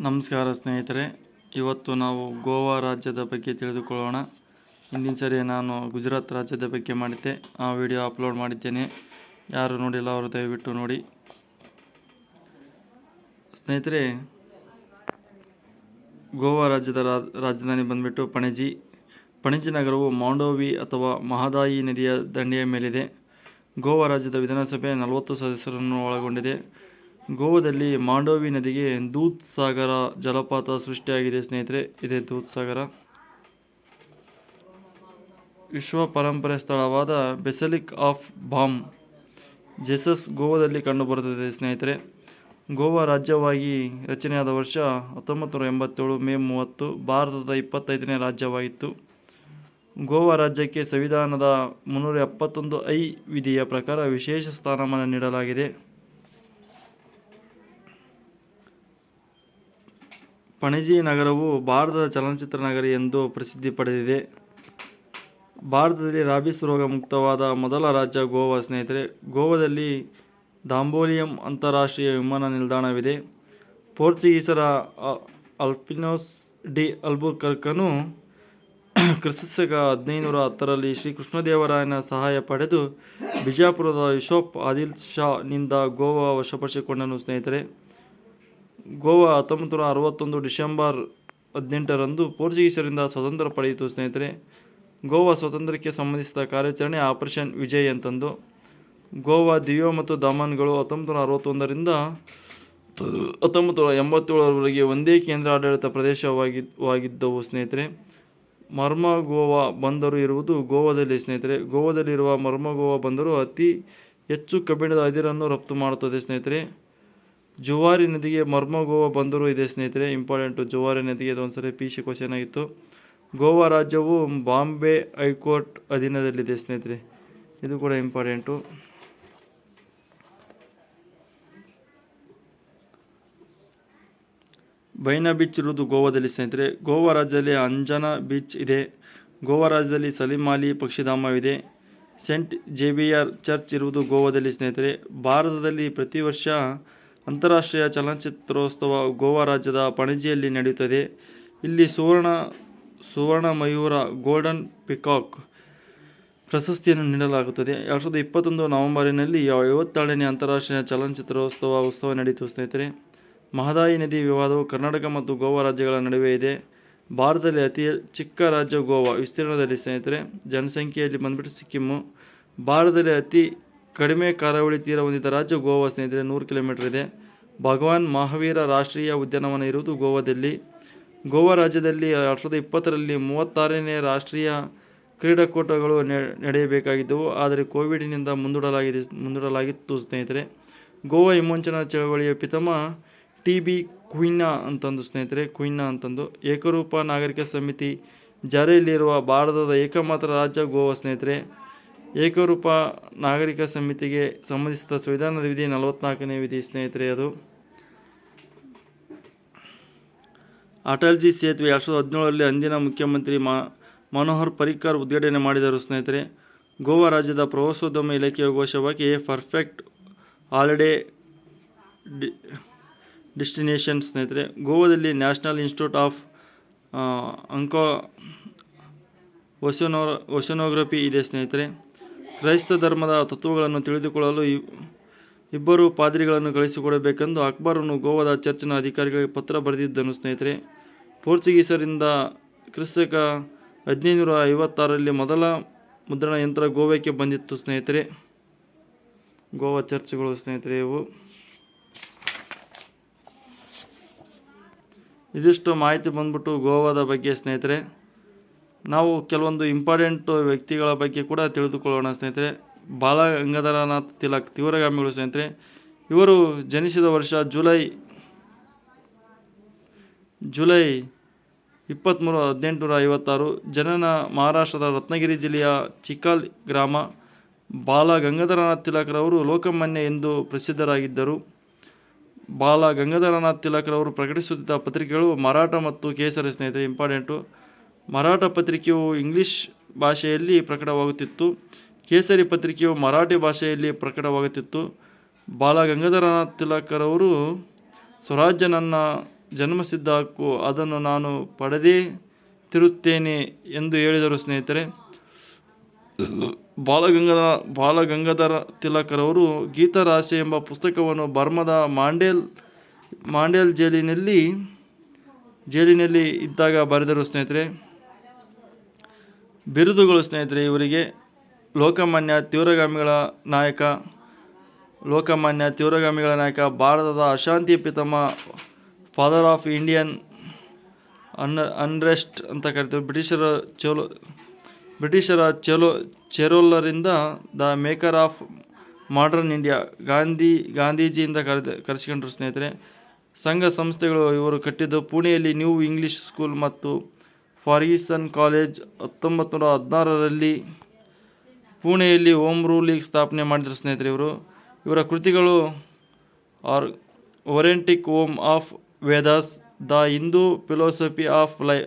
ನಮಸ್ಕಾರ ಸ್ನೇಹಿತರೆ, ಇವತ್ತು ನಾವು ಗೋವಾ ರಾಜ್ಯದ ಬಗ್ಗೆ ತಿಳಿದುಕೊಳ್ಳೋಣ. ಹಿಂದಿನ ಸರಿ ನಾನು ಗುಜರಾತ್ ರಾಜ್ಯದ ಬಗ್ಗೆ ಮಾಡಿದ್ದೆ, ಆ ವಿಡಿಯೋ ಅಪ್ಲೋಡ್ ಮಾಡಿದ್ದೇನೆ. ಯಾರು ನೋಡಿಲ್ಲ ಅವರು ದಯವಿಟ್ಟು ನೋಡಿ. ಸ್ನೇಹಿತರೆ, ಗೋವಾ ರಾಜ್ಯದ ರಾಜಧಾನಿ ಬಂದುಬಿಟ್ಟು ಪಣಜಿ. ಪಣಜಿ ನಗರವು ಮಾಂಡೋವಿ ಅಥವಾ ಮಹದಾಯಿ ನದಿಯ ದಂಡೆಯ ಮೇಲಿದೆ. ಗೋವಾ ರಾಜ್ಯದ ವಿಧಾನಸಭೆ ನಲವತ್ತು ಸದಸ್ಯರನ್ನು ಒಳಗೊಂಡಿದೆ. ಗೋವಾದಲ್ಲಿ ಮಾಂಡೋವಿ ನದಿಗೆ ದೂತ್ ಸಾಗರ ಜಲಪಾತ ಸೃಷ್ಟಿಯಾಗಿದೆ, ಸ್ನೇಹಿತರೆ. ಇದೆ ದೂತ್ ಸಾಗರ. ವಿಶ್ವ ಪರಂಪರೆ ಸ್ಥಳವಾದ ಬೆಸಲಿಕ್ ಆಫ್ ಬಾಮ್, ಜೆಸಸ್ ಗೋವಾದಲ್ಲಿ ಕಂಡುಬರುತ್ತದೆ, ಸ್ನೇಹಿತರೆ. ಗೋವಾ ರಾಜ್ಯವಾಗಿ ರಚನೆಯಾದ ವರ್ಷ ಹತ್ತೊಂಬತ್ತು ನೂರ ಎಂಬತ್ತೇಳು, ಮೇ ಮೂವತ್ತು, ಭಾರತದ ಇಪ್ಪತ್ತೈದನೇ ರಾಜ್ಯವಾಗಿತ್ತು. ಗೋವಾ ರಾಜ್ಯಕ್ಕೆ ಸಂವಿಧಾನದ ಮುನ್ನೂರ ಎಪ್ಪತ್ತೊಂದು ಐ ವಿಧಿಯ ಪ್ರಕಾರ ವಿಶೇಷ ಸ್ಥಾನಮಾನ ನೀಡಲಾಗಿದೆ. ಪಣಜಿ ನಗರವು ಭಾರತದ ಚಲನಚಿತ್ರ ನಗರಿ ಎಂದು ಪ್ರಸಿದ್ಧಿ ಪಡೆದಿದೆ. ಭಾರತದಲ್ಲಿ ರಾಬಿಸ್ ರೋಗ ಮುಕ್ತವಾದ ಮೊದಲ ರಾಜ್ಯ ಗೋವಾ, ಸ್ನೇಹಿತರೆ. ಗೋವಾದಲ್ಲಿ ದಾಂಬೋಲಿಯಂ ಅಂತಾರಾಷ್ಟ್ರೀಯ ವಿಮಾನ ನಿಲ್ದಾಣವಿದೆ. ಪೋರ್ಚುಗೀಸರ ಅಲ್ಪಿನೋಸ್ ಡಿ ಅಲ್ಬುಕರ್ಕನು ಕ್ರಿಸ್ತಕ ಹದಿನೈದುನೂರ ಹತ್ತರಲ್ಲಿ ಶ್ರೀ ಕೃಷ್ಣದೇವರಾಯನ ಸಹಾಯ ಪಡೆದು ಬಿಜಾಪುರದ ಯಶೋಪ್ ಆದಿಲ್ ಶಾ ನಿಂದ ಗೋವಾ ವಶಪಡಿಸಿಕೊಂಡನು, ಸ್ನೇಹಿತರೆ. ಗೋವಾ ಹತ್ತೊಂಬತ್ತು ನೂರ ಅರವತ್ತೊಂದು ಡಿಸೆಂಬರ್ ಹದಿನೆಂಟರಂದು ಪೋರ್ಚುಗೀಸರಿಂದ ಸ್ವತಂತ್ರ ಪಡೆಯಿತು, ಸ್ನೇಹಿತರೆ. ಗೋವಾ ಸ್ವಾತಂತ್ರ್ಯಕ್ಕೆ ಸಂಬಂಧಿಸಿದ ಕಾರ್ಯಾಚರಣೆ ಆಪರೇಷನ್ ವಿಜಯ್ ಅಂತಂದು. ಗೋವಾ, ದಿಯೋ ಮತ್ತು ದಮನ್ಗಳು ಹತ್ತೊಂಬತ್ತು ನೂರ ಅರವತ್ತೊಂದರಿಂದ ಹತ್ತೊಂಬತ್ತು ನೂರ ಎಂಬತ್ತೇಳರವರೆಗೆ ಒಂದೇ ಕೇಂದ್ರ ಆಡಳಿತ ಪ್ರದೇಶವಾಗಿ, ವಾಗಿದ್ದವು, ಸ್ನೇಹಿತರೆ. ಮರ್ಮ ಗೋವಾ ಬಂದರು ಇರುವುದು ಗೋವಾದಲ್ಲಿ, ಸ್ನೇಹಿತರೆ. ಗೋವಾದಲ್ಲಿರುವ ಮರ್ಮ ಗೋವಾ ಬಂದರು ಅತಿ ಹೆಚ್ಚು ಕಬ್ಬಿಣದ ಅದಿರನ್ನು ರಫ್ತು ಮಾಡುತ್ತದೆ, ಸ್ನೇಹಿತರೆ. ಜುವಾರಿ ನದಿಗೆ ಮರ್ಮ ಗೋವಾ ಬಂದರು. ಇದೆ ಸ್ನೇಹಿತರೆ, ಇಂಪಾರ್ಟೆಂಟು. ಜುವಾರಿ ನದಿಗೆ ಇದೊಂದ್ಸರಿ ಪಿ ಸಿ ಕ್ವಶನ್ ಆಗಿತ್ತು. ಗೋವಾ ರಾಜ್ಯವು ಬಾಂಬೆ ಹೈಕೋರ್ಟ್ ಅಧೀನದಲ್ಲಿದೆ ಸ್ನೇಹಿತರೆ. ಇದು ಕೂಡ ಇಂಪಾರ್ಟೆಂಟು. ಬೈನಾ ಬೀಚ್ ಇರುವುದು ಗೋವಾದಲ್ಲಿ ಸ್ನೇಹಿತರೆ. ಗೋವಾ ರಾಜ್ಯದಲ್ಲಿ ಅಂಜನಾ ಬೀಚ್ ಇದೆ. ಗೋವಾ ರಾಜ್ಯದಲ್ಲಿ ಸಲಿಮಾಲಿ ಪಕ್ಷಿಧಾಮವಿದೆ. ಸೆಂಟ್ ಜೇವಿಯರ್ ಚರ್ಚ್ ಇರುವುದು ಗೋವಾದಲ್ಲಿ ಸ್ನೇಹಿತರೆ. ಭಾರತದಲ್ಲಿ ಪ್ರತಿ ವರ್ಷ ಅಂತಾರಾಷ್ಟ್ರೀಯ ಚಲನಚಿತ್ರೋತ್ಸವ ಗೋವಾ ರಾಜ್ಯದ ಪಣಜಿಯಲ್ಲಿ ನಡೆಯುತ್ತದೆ. ಇಲ್ಲಿ ಸುವರ್ಣ ಸುವರ್ಣ ಮಯೂರ ಗೋಲ್ಡನ್ ಪಿಕಾಕ್ ಪ್ರಶಸ್ತಿಯನ್ನು ನೀಡಲಾಗುತ್ತದೆ. ಎರಡು ಸಾವಿರದ ಇಪ್ಪತ್ತೊಂದು ನವೆಂಬರಿನಲ್ಲಿ ಐವತ್ತೇಳನೇ ಅಂತಾರಾಷ್ಟ್ರೀಯ ಚಲನಚಿತ್ರೋತ್ಸವ ಉತ್ಸವ ನಡೆಯಿತು. ಸ್ನೇಹಿತರೆ, ಮಹದಾಯಿ ನದಿ ವಿವಾದವು ಕರ್ನಾಟಕ ಮತ್ತು ಗೋವಾ ರಾಜ್ಯಗಳ ನಡುವೆ ಇದೆ. ಭಾರತದಲ್ಲಿ ಅತಿ ಚಿಕ್ಕ ರಾಜ್ಯ ಗೋವಾ. ವಿಸ್ತೀರ್ಣದಲ್ಲಿ ಸ್ನೇಹಿತರೆ, ಜನಸಂಖ್ಯೆಯಲ್ಲಿ ಬಂದ್ಬಿಟ್ಟು ಸಿಕ್ಕಿಮ್ಮು ಭಾರತದಲ್ಲಿ ಅತಿ ಕಡಿಮೆ ಕರಾವಳಿ ತೀರ ಹೊಂದಿದ ರಾಜ್ಯ ಗೋವಾ ಸ್ನೇಹಿತರೆ ನೂರು ಕಿಲೋಮೀಟರ್ ಇದೆ. ಭಗವಾನ್ ಮಹಾವೀರ ರಾಷ್ಟ್ರೀಯ ಉದ್ಯಾನವನ ಇರುವುದು ಗೋವಾದಲ್ಲಿ. ಗೋವಾ ರಾಜ್ಯದಲ್ಲಿ ಎರಡು ಸಾವಿರದ ಇಪ್ಪತ್ತರಲ್ಲಿ ಮೂವತ್ತಾರನೇ ರಾಷ್ಟ್ರೀಯ ಕ್ರೀಡಾಕೂಟಗಳು ನಡೆಯಬೇಕಾಗಿದ್ದವು. ಆದರೆ ಕೋವಿಡ್ನಿಂದ ಮುಂದೂಡಲಾಗಿದೆ, ಮುಂದೂಡಲಾಗಿತ್ತು ಸ್ನೇಹಿತರೆ. ಗೋವಾ ವಿಮೋಚನಾ ಚಳವಳಿಯ ಪಿತಮ ಟಿ ಬಿ ಕ್ವಿನ್ನಾ ಅಂತಂದು ಸ್ನೇಹಿತರೆ, ಕ್ವಿನ್ನಾ ಅಂತಂದು. ಏಕರೂಪ ನಾಗರಿಕ ಸಮಿತಿ ಜಾರಿಯಲ್ಲಿರುವ ಭಾರತದ ಏಕಮಾತ್ರ ರಾಜ್ಯ ಗೋವಾ ಸ್ನೇಹಿತರೆ. ಏಕರೂಪ ನಾಗರಿಕ ಸಮಿತಿಗೆ ಸಂಬಂಧಿಸಿದ ಸಂವಿಧಾನದ ವಿಧಿ ನಲವತ್ನಾಲ್ಕನೇ ವಿಧಿ, ಸ್ನೇಹಿತರೆ, ಅದು. ಅಟಲ್ಜಿ ಸೇತುವೆ ಎರಡು ಸಾವಿರದ ಹದಿನೇಳರಲ್ಲಿ ಅಂದಿನ ಮುಖ್ಯಮಂತ್ರಿ ಮನೋಹರ್ ಪರಿಕ್ಕರ್ ಉದ್ಘಾಟನೆ ಮಾಡಿದರು, ಸ್ನೇಹಿತರೆ. ಗೋವಾ ರಾಜ್ಯದ ಪ್ರವಾಸೋದ್ಯಮ ಇಲಾಖೆಯ ಘೋಷವಾಗಿ ಎ ಪರ್ಫೆಕ್ಟ್ ಹಾಲಿಡೇ ಡಿ, ಡೆಸ್ಟಿನೇಷನ್, ಸ್ನೇಹಿತರೆ. ಗೋವಾದಲ್ಲಿ ನ್ಯಾಷನಲ್ ಇನ್ಸ್ಟಿಟ್ಯೂಟ್ ಆಫ್ ಅಂಕೋ ಒಶನೋ ಒಶನೋಗ್ರಫಿ ಇದೆ, ಸ್ನೇಹಿತರೆ. ಕ್ರೈಸ್ತ ಧರ್ಮದ ತತ್ವಗಳನ್ನು ತಿಳಿದುಕೊಳ್ಳಲು ಇಬ್ಬರು ಪಾದ್ರಿಗಳನ್ನು ಕಳಿಸಿಕೊಡಬೇಕೆಂದು ಅಕ್ಬರನು ಗೋವಾದ ಚರ್ಚಿನ ಅಧಿಕಾರಿಗಳಿಗೆ ಪತ್ರ ಬರೆದಿದ್ದನು, ಸ್ನೇಹಿತರೆ. ಪೋರ್ಚುಗೀಸರಿಂದ ಕ್ರಿಸ್ತಕ ಹದಿನೈದುನೂರ ಐವತ್ತಾರರಲ್ಲಿ ಮೊದಲ ಮುದ್ರಣ ಯಂತ್ರ ಗೋವಾಕ್ಕೆ ಬಂದಿತ್ತು, ಸ್ನೇಹಿತರೆ. ಗೋವಾ ಚರ್ಚ್ಗಳು, ಸ್ನೇಹಿತರೆ, ಇವು. ಇದಿಷ್ಟು ಮಾಹಿತಿ ಬಂದ್ಬಿಟ್ಟು ಗೋವಾದ ಬಗ್ಗೆ, ಸ್ನೇಹಿತರೆ. ನಾವು ಕೆಲವೊಂದು ಇಂಪಾರ್ಟೆಂಟ್ ವ್ಯಕ್ತಿಗಳ ಬಗ್ಗೆ ಕೂಡ ತಿಳಿದುಕೊಳ್ಳೋಣ ಸ್ನೇಹಿತರೆ. ಬಾಲ ಗಂಗಾಧರನಾಥ್ ತಿಲಕ್, ತೀವ್ರಗಾಮಿಗಳು ಸ್ನೇಹಿತರೆ. ಇವರು ಜನಿಸಿದ ವರ್ಷ ಜುಲೈ ಜುಲೈ ಇಪ್ಪತ್ತ್ಮೂರು ಹದಿನೆಂಟುನೂರ ಐವತ್ತಾರು. ಜನನ ಮಹಾರಾಷ್ಟ್ರದ ರತ್ನಗಿರಿ ಜಿಲ್ಲೆಯ ಚಿಕಾಲ್ ಗ್ರಾಮ. ಬಾಲ ಗಂಗಾಧರನಾಥ್ ತಿಲಕ್ರವರು ಲೋಕಮಾನ್ಯ ಎಂದು ಪ್ರಸಿದ್ಧರಾಗಿದ್ದರು. ಬಾಲ ಗಂಗಾಧರನಾಥ್ ತಿಲಕ್ರವರು ಪ್ರಕಟಿಸುತ್ತಿದ್ದ ಪತ್ರಿಕೆಗಳು ಮರಾಠ ಮತ್ತು ಕೇಸರಿ ಸ್ನೇಹಿತರೆ ಇಂಪಾರ್ಟೆಂಟು ಮರಾಠ ಪತ್ರಿಕೆಯು ಇಂಗ್ಲಿಷ್ ಭಾಷೆಯಲ್ಲಿ ಪ್ರಕಟವಾಗುತ್ತಿತ್ತು. ಕೇಸರಿ ಪತ್ರಿಕೆಯು ಮರಾಠಿ ಭಾಷೆಯಲ್ಲಿ ಪ್ರಕಟವಾಗುತ್ತಿತ್ತು. ಬಾಲ ಗಂಗಾಧರನಾಥ ತಿಲಕರವರು ಸ್ವರಾಜ್ಯ ನನ್ನ ಜನ್ಮಸಿದ್ಧ ಹಕ್ಕು ಅದನ್ನು ನಾನು ಪಡೆದೇ ತಿರುತ್ತೇನೆ ಎಂದು ಹೇಳಿದರು ಸ್ನೇಹಿತರೆ. ಬಾಲಗಂಗಾಧರ ಬಾಲಗಂಗಾಧರ ತಿಲಕರವರು ಗೀತರಾಶಿ ಎಂಬ ಪುಸ್ತಕವನ್ನು ಬರ್ಮದ ಮಾಂಡೇಲ್ ಮಾಂಡೇಲ್ ಜೈಲಿನಲ್ಲಿ ಜೈಲಿನಲ್ಲಿ ಇದ್ದಾಗ ಬರೆದರು ಸ್ನೇಹಿತರೆ. ಬಿರುದುಗಳು ಸ್ನೇಹಿತರೆ, ಇವರಿಗೆ ಲೋಕಮಾನ್ಯ ತೀವ್ರಗಾಮಿಗಳ ನಾಯಕ, ಲೋಕಮಾನ್ಯ ತೀವ್ರಗಾಮಿಗಳ ನಾಯಕ, ಭಾರತದ ಅಶಾಂತಿ ಪಿತಮ ಫಾದರ್ ಆಫ್ ಇಂಡಿಯನ್ ಅನ್ ಅನ್ರೆಸ್ಟ್ ಅಂತ ಕರಿತೀವಿ. ಬ್ರಿಟಿಷರ ಚೋಲೋ, ಬ್ರಿಟಿಷರ ಚಲೋ ಚೆರೋಲರಿಂದ the maker of modern India, Gandhi ಗಾಂಧೀಜಿಯಿಂದ ಕರೆದ, ಕರೆಸಿಕೊಂಡ್ರು ಸ್ನೇಹಿತರೆ. ಸಂಘ ಸಂಸ್ಥೆಗಳು ಇವರು ಕಟ್ಟಿದ್ದು ಪುಣೆಯಲ್ಲಿ ನ್ಯೂ ಇಂಗ್ಲಿಷ್ ಸ್ಕೂಲ್ ಮತ್ತು ಫಾರ್ಗೀಸನ್ ಕಾಲೇಜ್ ಹತ್ತೊಂಬತ್ತು ನೂರ ಹದಿನಾರರಲ್ಲಿ ಪುಣೆಯಲ್ಲಿ ಹೋಮ್ ಲೀಗ್ ಸ್ಥಾಪನೆ ಮಾಡಿದ್ರು ಸ್ನೇಹಿತರೆ ಇವರು. ಇವರ ಕೃತಿಗಳು are Arctic home of Vedas, the Hindu philosophy of ಲೈ,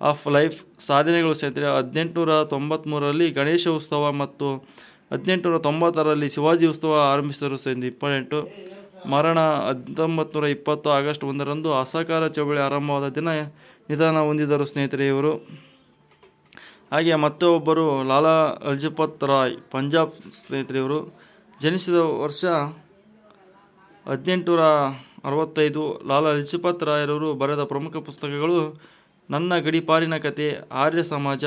ಆಫ್ ಲೈಫ್ ಸಾಧನೆಗಳು ಸ್ನೇಹಿತರೆ. ಹದಿನೆಂಟುನೂರ ತೊಂಬತ್ತ್ಮೂರರಲ್ಲಿ ಗಣೇಶ ಉತ್ಸವ ಮತ್ತು ಹದಿನೆಂಟುನೂರ ತೊಂಬತ್ತರಲ್ಲಿ ಶಿವಾಜಿ ಉತ್ಸವ ಆರಂಭಿಸಿದರು ಸ್ನೇಹಿತರೆ ಇಂಪಾರ್ಟೆಂಟು ಮರಣ ಹತ್ತೊಂಬತ್ತು ನೂರ ಇಪ್ಪತ್ತು ಆಗಸ್ಟ್ ಒಂದರಂದು ಅಸಹಕಾರ ಚಳವಳಿ ಆರಂಭವಾದ ದಿನ ನಿಧನ ಹೊಂದಿದರು ಸ್ನೇಹಿತರೆ ಇವರು ಹಾಗೆ ಮತ್ತೆ ಒಬ್ಬರು ಲಾಲಾ ಲಜಪತ್ ರಾಯ್, ಪಂಜಾಬ್ ಸ್ನೇಹಿತರೆ ಇವರು ಜನಿಸಿದ ವರ್ಷ ಹದಿನೆಂಟುನೂರ ಅರವತ್ತೈದು. ಲಾಲಾ ಲಜಪತ್ ರಾಯರವರು ಬರೆದ ಪ್ರಮುಖ ಪುಸ್ತಕಗಳು ನನ್ನ ಗಡಿಪಾರಿನ ಕತೆ, Arya Samaj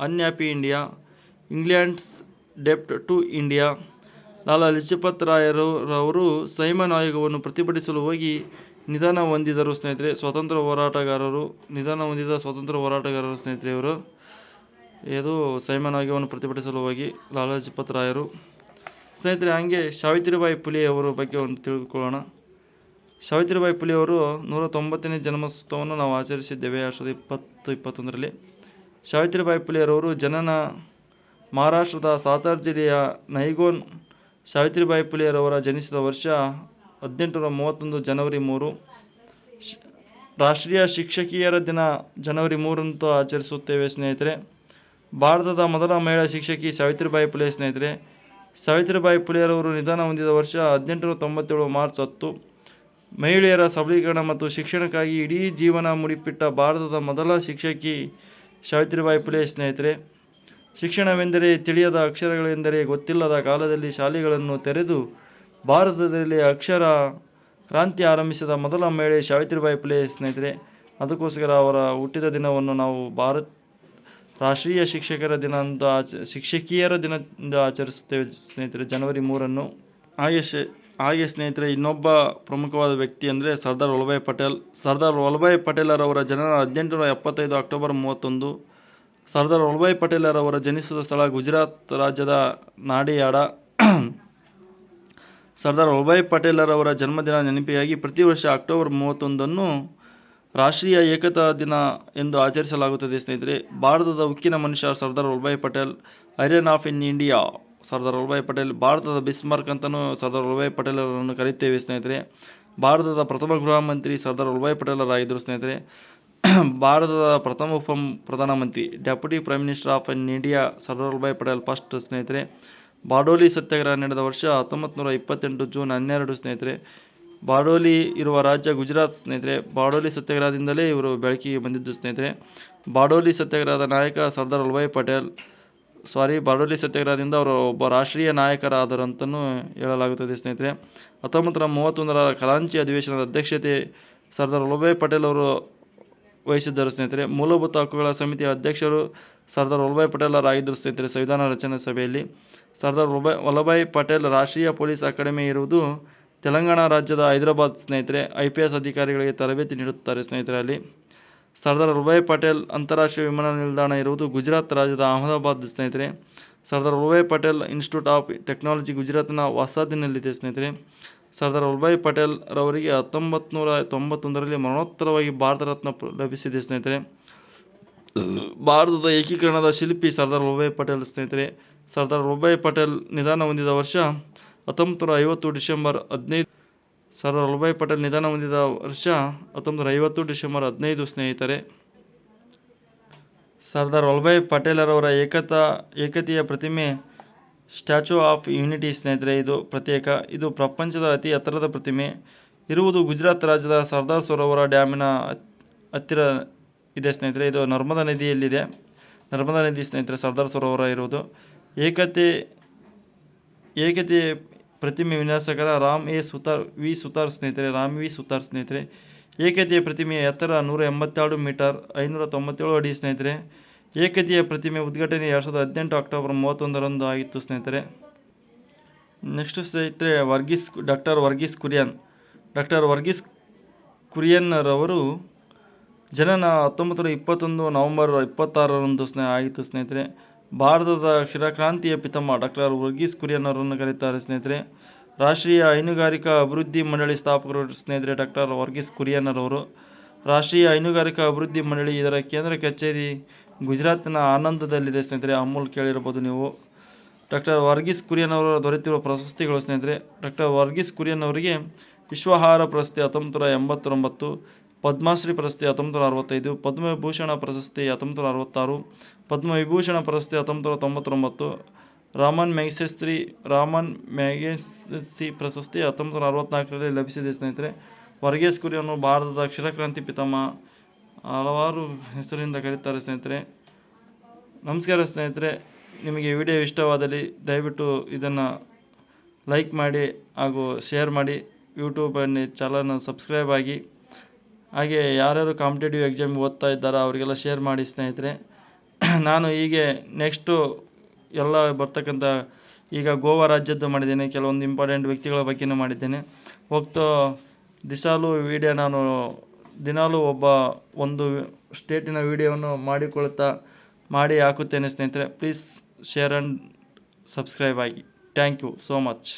unhappy India, England's ಡೆಪ್ಟ್ to India. Lala Lajpat ರಾಯರವರು ಸೈಮನ್ ಆಯೋಗವನ್ನು ಪ್ರತಿಭಟಿಸಲು ಹೋಗಿ ನಿಧನ ಹೊಂದಿದರು. ಸ್ನೇಹಿತರೆ, ಸ್ವಾತಂತ್ರ್ಯ ಹೋರಾಟಗಾರರು, ನಿಧನ ಹೊಂದಿದ ಸ್ವಾತಂತ್ರ್ಯ ಹೋರಾಟಗಾರರು ಸ್ನೇಹಿತರೆ ಇವರು ಇದು ಸೈಮನ್ ಆಯೋಗವನ್ನು ಪ್ರತಿಭಟಿಸಲು ಹೋಗಿ ಲಾಲಾ ಲಜಪತ್ ರಾಯರು. ಸ್ನೇಹಿತರೆ, ಹಾಗೆ ಸಾವಿತ್ರಿಬಾಯಿ ಪುಲಿಯವರ ಬಗ್ಗೆ ಒಂದು ತಿಳಿದುಕೊಳ್ಳೋಣ ಸಾವಿತ್ರಿಬಾಯಿ ಪುಲಿಯವರು ನೂರ ತೊಂಬತ್ತನೇ ಜನ್ಮೋತ್ಸವವನ್ನು ನಾವು ಆಚರಿಸಿದ್ದೇವೆ, ಎರಡು ಸಾವಿರದ ಇಪ್ಪತ್ತು, ಇಪ್ಪತ್ತೊಂದರಲ್ಲಿ. ಸಾವಿತ್ರಿಬಾಯಿ ಪುಲಿಯರವರು ಜನನ ಮಹಾರಾಷ್ಟ್ರದ ಸಾತಾರ್ ಜಿಲ್ಲೆಯ ನೈಗೋನ್ ಸಾವಿತ್ರಿಬಾಯಿ ಪುಲೆಯರವರ ಜನಿಸಿದ ವರ್ಷ ಹದಿನೆಂಟುನೂರ ಮೂವತ್ತೊಂದು ಜನವರಿ ಮೂರು. ರಾಷ್ಟ್ರೀಯ ಶಿಕ್ಷಕಿಯರ ದಿನ ಜನವರಿ ಮೂರಂತ ಆಚರಿಸುತ್ತೇವೆ ಸ್ನೇಹಿತರೆ. ಭಾರತದ ಮೊದಲ ಮಹಿಳಾ ಶಿಕ್ಷಕಿ ಸಾವಿತ್ರಿಬಾಯಿ ಪುಲೆ ಸ್ನೇಹಿತರೆ, ಸಾವಿತ್ರಿಬಾಯಿ ಪುಲೆಯರವರು ನಿಧನ ಹೊಂದಿದ ವರ್ಷ ಹದಿನೆಂಟುನೂರ ತೊಂಬತ್ತೇಳು ಮಾರ್ಚ್ ಹತ್ತು. ಮಹಿಳೆಯರ ಸಬಲೀಕರಣ ಮತ್ತು ಶಿಕ್ಷಣಕ್ಕಾಗಿ ಇಡೀ ಜೀವನ ಮುಡಿಪಿಟ್ಟ ಭಾರತದ ಮೊದಲ ಶಿಕ್ಷಕಿ ಸಾವಿತ್ರಿಬಾಯಿ ಪುಲೆ ಸ್ನೇಹಿತರೆ ಶಿಕ್ಷಣವೆಂದರೆ ತಿಳಿಯದ ಅಕ್ಷರಗಳೆಂದರೆ ಗೊತ್ತಿಲ್ಲದ ಕಾಲದಲ್ಲಿ ಶಾಲೆಗಳನ್ನು ತೆರೆದು ಭಾರತದಲ್ಲಿ ಅಕ್ಷರ ಕ್ರಾಂತಿ ಆರಂಭಿಸಿದ ಮೊದಲ ಮಹಿಳೆ ಸಾವಿತ್ರಿಬಾಯಿ ಪುಲೆ ಸ್ನೇಹಿತರೆ. ಅದಕ್ಕೋಸ್ಕರ ಅವರ ಹುಟ್ಟಿದ ದಿನವನ್ನು ನಾವು ಭಾರತ್ ರಾಷ್ಟ್ರೀಯ ಶಿಕ್ಷಕರ ದಿನ ಅಂತ ಆಚ, ಶಿಕ್ಷಕಿಯರ ದಿನದಿಂದ ಆಚರಿಸುತ್ತೇವೆ ಸ್ನೇಹಿತರೆ. ಜನವರಿ ಮೂರನ್ನು. ಹಾಗೆ ಶೇ, ಹಾಗೆ ಸ್ನೇಹಿತರೆ, ಇನ್ನೊಬ್ಬ ಪ್ರಮುಖವಾದ ವ್ಯಕ್ತಿ ಅಂದರೆ ಸರ್ದಾರ್ ವಲ್ಲಭಾಯ್ ಪಟೇಲ್. ಸರ್ದಾರ್ ವಲ್ಲಭಾಯಿ ಪಟೇಲರವರ ಜನನ ಹದಿನೆಂಟುನೂರ ಎಪ್ಪತ್ತೈದು ಅಕ್ಟೋಬರ್ ಮೂವತ್ತೊಂದು. ಸರ್ದಾರ್ ವಲ್ಲಭಾಯ್ ಪಟೇಲರವರ ಜನಿಸಿದ ಸ್ಥಳ ಗುಜರಾತ್ ರಾಜ್ಯದ ನಾಡಿಯಾಡ. ಸರ್ದಾರ್ ವಲ್ಲಭಾಯ್ ಪಟೇಲರವರ ಜನ್ಮದಿನ ನೆನಪಿಯಾಗಿ ಪ್ರತಿ ವರ್ಷ ಅಕ್ಟೋಬರ್ ಮೂವತ್ತೊಂದನ್ನು ರಾಷ್ಟ್ರೀಯ ಏಕತಾ ದಿನ ಎಂದು ಆಚರಿಸಲಾಗುತ್ತದೆ, ಸ್ನೇಹಿತರೆ. ಭಾರತದ ಉಕ್ಕಿನ ಮನುಷ್ಯ Sardar Vallabhbhai Patel iron of in India Sardar Vallabhbhai Patel, ಭಾರತದ ಬಿಸ್ಮಾರ್ಕ್ ಅಂತಲೂ ಸರ್ದಾರ್ ವಲ್ಲಭಾಯ್ ಪಟೇಲರನ್ನು ಕರೆಯುತ್ತೇವೆ, ಸ್ನೇಹಿತರೆ. ಭಾರತದ ಪ್ರಥಮ ಗೃಹ ಮಂತ್ರಿ ಸರ್ದಾರ್ ವಲ್ಲಭಾಯ್ ಪಟೇಲರಾಗಿದ್ದರು ಸ್ನೇಹಿತರೆ. ಭಾರತದ ಪ್ರಥಮ ಉಪ ಪ್ರಧಾನಮಂತ್ರಿ, deputy prime minister of in India Sardar Vallabhbhai Patel first ಸ್ನೇಹಿತರೆ. ಬಾಡೋಲಿ ಸತ್ಯಾಗ್ರಹ ನಡೆದ ವರ್ಷ ಹತ್ತೊಂಬತ್ತು ನೂರ ಇಪ್ಪತ್ತೆಂಟು ಜೂನ್ ಹನ್ನೆರಡು ಸ್ನೇಹಿತರೆ. ಬಾಡೋಲಿ ಇರುವ ರಾಜ್ಯ ಗುಜರಾತ್ ಸ್ನೇಹಿತರೆ. ಬಾಡೋಲಿ ಸತ್ಯಾಗ್ರಹದಿಂದಲೇ ಇವರು ಬೆಳಕಿಗೆ ಬಂದಿದ್ದು ಸ್ನೇಹಿತರೆ. ಬಾಡೋಲಿ ಸತ್ಯಾಗ್ರಹದ ನಾಯಕ ಸರ್ದಾರ್ ವಲ್ಲಭಾಯ್ ಪಟೇಲ್. ಸಾರಿ, ಬಾಡೋಲಿ ಸತ್ಯಾಗ್ರಹದಿಂದ ಅವರು ಒಬ್ಬ ರಾಷ್ಟ್ರೀಯ ನಾಯಕರಾದರು ಅಂತಲೂ ಹೇಳಲಾಗುತ್ತದೆ ಸ್ನೇಹಿತರೆ. ಹತ್ತೊಂಬತ್ತು ನೂರ ಮೂವತ್ತೊಂದರ ಕರಾಂಚಿ ಅಧಿವೇಶನದ ಅಧ್ಯಕ್ಷತೆ ಸರ್ದಾರ್ ವಲ್ಲಭಾಯ್ ಪಟೇಲ್ ಅವರು ವಹಿಸಿದ್ದರು. ಸ್ನೇಹಿತರೆ, ಮೂಲಭೂತ ಹಕ್ಕುಗಳ ಸಮಿತಿಯ ಅಧ್ಯಕ್ಷರು ಸರ್ದಾರ್ ವಲ್ಲಭಾಯ್ ಪಟೇಲರಾಗಿದ್ದರು ಸ್ನೇಹಿತರೆ, ಸಂವಿಧಾನ ರಚನೆ ಸಭೆಯಲ್ಲಿ ಸರ್ದಾರ್ ವಲ್ಲಭಾಯ್ ವಲ್ಲಭಾಯ್ ಪಟೇಲ್ ರಾಷ್ಟ್ರೀಯ ಪೊಲೀಸ್ ಅಕಾಡೆಮಿ ಇರುವುದು ತೆಲಂಗಾಣ ರಾಜ್ಯದ ಹೈದರಾಬಾದ್ ಸ್ನೇಹಿತರೆ, ಐ ಪಿ ಎಸ್ ಅಧಿಕಾರಿಗಳಿಗೆ ತರಬೇತಿ ನೀಡುತ್ತಾರೆ ಸ್ನೇಹಿತರೆ ಅಲ್ಲಿ. ಸರ್ದಾರ್ ವಲ್ಲಭಾಯ್ ಪಟೇಲ್ ಅಂತಾರಾಷ್ಟ್ರೀಯ ವಿಮಾನ ನಿಲ್ದಾಣ ಇರುವುದು ಗುಜರಾತ್ ರಾಜ್ಯದ ಅಹಮದಾಬಾದ್ ಸ್ನೇಹಿತರೆ. Sardar Vallabhbhai Patel institute of technology ಗುಜರಾತ್ನ ವಸಾದಿನಲ್ಲಿದೆ ಸ್ನೇಹಿತರೆ. ಸರ್ದಾರ್ ವಲ್ಲಭಾಯ್ ಪಟೇಲ್ ರವರಿಗೆ ಹತ್ತೊಂಬತ್ತು ನೂರ ತೊಂಬತ್ತೊಂದರಲ್ಲಿ ಮರಣೋತ್ತರವಾಗಿ ಭಾರತ ರತ್ನ ಲಭಿಸಿದೆ, ಸ್ನೇಹಿತರೆ. ಭಾರತದ ಏಕೀಕರಣದ ಶಿಲ್ಪಿ ಸರ್ದಾರ್ ವಲ್ಲಭಾಯ್ ಪಟೇಲ್, ಸ್ನೇಹಿತರೆ. ಸರ್ದಾರ್ ವಲ್ಲಭಾಯ್ ಪಟೇಲ್ ನಿಧನ ಹೊಂದಿದ ವರ್ಷ ಹತ್ತೊಂಬತ್ತು ನೂರ ಐವತ್ತು ಡಿಸೆಂಬರ್ ಹದಿನೈದು ಸರ್ದಾರ್ ವಲ್ಲಭಾಯ್ ಪಟೇಲ್ ನಿಧನ ಹೊಂದಿದ ವರ್ಷ ಹತ್ತೊಂಬತ್ತು ನೂರ ಐವತ್ತು ಡಿಸೆಂಬರ್ ಹದಿನೈದು, ಸ್ನೇಹಿತರೆ. ಸರ್ದಾರ್ ವಲ್ಲಭಾಯ್ ಪಟೇಲರವರ ಏಕತಾ, ಏಕತೆಯ ಪ್ರತಿಮೆ ಸ್ಟ್ಯಾಚು ಆಫ್ ಯೂನಿಟಿ ಸ್ನೇಹಿತರೆ, ಇದು ಪ್ರತ್ಯೇಕ. ಇದು ಪ್ರಪಂಚದ ಅತಿ ಎತ್ತರದ ಪ್ರತಿಮೆ. ಇರುವುದು ಗುಜರಾತ್ ರಾಜ್ಯದ ಸರ್ದಾರ್ ಸರೋವರ ಡ್ಯಾಮಿನ ಹತ್- ಹತ್ತಿರ ಇದೆ, ಸ್ನೇಹಿತರೆ. ಇದು ನರ್ಮದಾ ನದಿಯಲ್ಲಿದೆ. ನರ್ಮದಾ ನದಿ, ಸ್ನೇಹಿತರೆ, ಸರ್ದಾರ್ ಸರೋವರ ಇರುವುದು. ಏಕತೆ ಏಕತೆ ಪ್ರತಿಮೆ ವಿನ್ಯಾಸಕರ ರಾಮ್ ಎ ಸುತಾರ್, ವಿ ಸುತಾರ್, ಸ್ನೇಹಿತರೆ. ರಾಮ್ ವಿ ಸುತಾರ್, ಸ್ನೇಹಿತರೆ. ಏಕತೆಯ ಪ್ರತಿಮೆಯ ಎತ್ತರ ನೂರ ಎಂಬತ್ತೆರಡು ಮೀಟರ್ ಐನೂರ ತೊಂಬತ್ತೇಳು ಅಡಿ, ಸ್ನೇಹಿತರೆ. ಏಕತೆಯ ಪ್ರತಿಮೆ ಉದ್ಘಾಟನೆ ಎರಡು ಸಾವಿರದ ಹದಿನೆಂಟು ಅಕ್ಟೋಬರ್ ಮೂವತ್ತೊಂದರಂದು ಆಗಿತ್ತು, ಸ್ನೇಹಿತರೆ. ನೆಕ್ಸ್ಟ್ ಸ್ನೇಹಿತರೆ, ವರ್ಗೀಸ್ ಡಾಕ್ಟರ್ ವರ್ಗೀಸ್ ಕುರಿಯನ್. ಡಾಕ್ಟರ್ ವರ್ಗೀಸ್ ಕುರಿಯನ್ನರವರು ಜನನ ಹತ್ತೊಂಬತ್ತು ಇಪ್ಪತ್ತೊಂದು ನವೆಂಬರ್ ಇಪ್ಪತ್ತಾರರಂದು ಸ್ನೇ, ಆಗಿತ್ತು, ಸ್ನೇಹಿತರೆ. ಭಾರತದ ಕ್ಷೀರಕ್ರಾಂತಿಯ ಪಿತಮ್ಮ ಡಾಕ್ಟರ್ ವರ್ಗೀಸ್ ಕುರಿಯನ್ ಅವರನ್ನು ಕರೀತಾರೆ, ಸ್ನೇಹಿತರೆ. ರಾಷ್ಟ್ರೀಯ ಹೈನುಗಾರಿಕಾ ಅಭಿವೃದ್ಧಿ ಮಂಡಳಿ ಸ್ಥಾಪಕರು ಸ್ನೇಹಿತರೆ ಡಾಕ್ಟರ್ ವರ್ಗೀಸ್ ಕುರಿಯನ್ನರವರು. ರಾಷ್ಟ್ರೀಯ ಹೈನುಗಾರಿಕಾ ಅಭಿವೃದ್ಧಿ ಮಂಡಳಿ ಇದರ ಕೇಂದ್ರ ಕಚೇರಿ ಗುಜರಾತ್ನ ಆನಂದದಲ್ಲಿದೆ ಸ್ನೇಹಿತರೆ, ಅಮೂಲ್ ಕೇಳಿರ್ಬೋದು ನೀವು. ಡಾಕ್ಟರ್ ವರ್ಗೀಸ್ ಕುರಿಯನ್ ಅವರ ದೊರೆತಿರುವ ಪ್ರಶಸ್ತಿಗಳು ಸ್ನೇಹಿತರೆ, ಡಾಕ್ಟರ್ ವರ್ಗೀಸ್ ಕುರಿಯನ್ ಅವರಿಗೆ ವಿಶ್ವಹಾರ ಪ್ರಶಸ್ತಿ ಹತ್ತೊಂಬತ್ತು ಎಂಬತ್ತೊಂಬತ್ತು, ಪದ್ಮಶ್ರೀ ಪ್ರಶಸ್ತಿ ಹತ್ತೊಂಬತ್ತು ಅರವತ್ತೈದು, ಪದ್ಮವಿಭೂಷಣ ಪ್ರಶಸ್ತಿ ಹತ್ತೊಂಬತ್ತು ಅರವತ್ತಾರು, ಪದ್ಮವಿಭೂಷಣ ಪ್ರಶಸ್ತಿ ಹತ್ತೊಂಬತ್ತು ತೊಂಬತ್ತೊಂಬತ್ತು, ರಾಮನ್ ಮೆಗಸೆಸ್ತ್ರಿ ರಾಮನ್ ಮ್ಯಾಗೆಸ್ಸಿ ಪ್ರಶಸ್ತಿ ಹತ್ತೊಂಬತ್ತು ನೂರ ಅರವತ್ನಾಲ್ಕರಲ್ಲಿ ಲಭಿಸಿದೆ ಸ್ನೇಹಿತರೆ. ವರ್ಗೇಶ್ ಕುರಿಯನ್ನು ಭಾರತದ ಕ್ಷೀರಕ್ರಾಂತಿ ಪಿತಾಮಹ ಹಲವಾರು ಹೆಸರಿಂದ ಕರೀತಾರೆ ಸ್ನೇಹಿತರೆ. ನಮಸ್ಕಾರ ಸ್ನೇಹಿತರೆ. ನಿಮಗೆ ವಿಡಿಯೋ ಇಷ್ಟವಾದಲ್ಲಿ ದಯವಿಟ್ಟು ಇದನ್ನು ಲೈಕ್ ಮಾಡಿ ಹಾಗೂ ಶೇರ್ ಮಾಡಿ. ಯೂಟ್ಯೂಬಲ್ಲಿ ಚಾನಲ್ನ ಸಬ್ಸ್ಕ್ರೈಬ್ ಆಗಿ. ಹಾಗೆ ಯಾರ್ಯಾರು ಕಾಂಪಿಟೇಟಿವ್ ಎಕ್ಸಾಮ್ ಓದ್ತಾ ಇದ್ದಾರೋ ಅವರಿಗೆಲ್ಲ ಶೇರ್ ಮಾಡಿ ಸ್ನೇಹಿತರೆ. ನಾನು ಹೀಗೆ ನೆಕ್ಸ್ಟು ಎಲ್ಲ ಬರ್ತಕ್ಕಂಥ ಈಗ ಗೋವಾ ರಾಜ್ಯದ್ದು ಮಾಡಿದ್ದೇನೆ. ಕೆಲವೊಂದು ಇಂಪಾರ್ಟೆಂಟ್ ವ್ಯಕ್ತಿಗಳ ಬಗ್ಗೆಯೂ ಮಾಡಿದ್ದೇನೆ. ಹೋಗ್ತಾ ದಿಸಾಲು ವಿಡಿಯೋ ನಾನು ದಿನಾಲೂ ಒಬ್ಬ ಒಂದು ಸ್ಟೇಟಿನ ವಿಡಿಯೋವನ್ನು ಮಾಡಿಕೊಳ್ತಾ ಮಾಡಿ ಹಾಕುತ್ತೇನೆ ಸ್ನೇಹಿತರೆ ಪ್ಲೀಸ್ ಶೇರ್ ಆ್ಯಂಡ್ ಸಬ್ಸ್ಕ್ರೈಬ್ ಆಗಿ. Thank you so much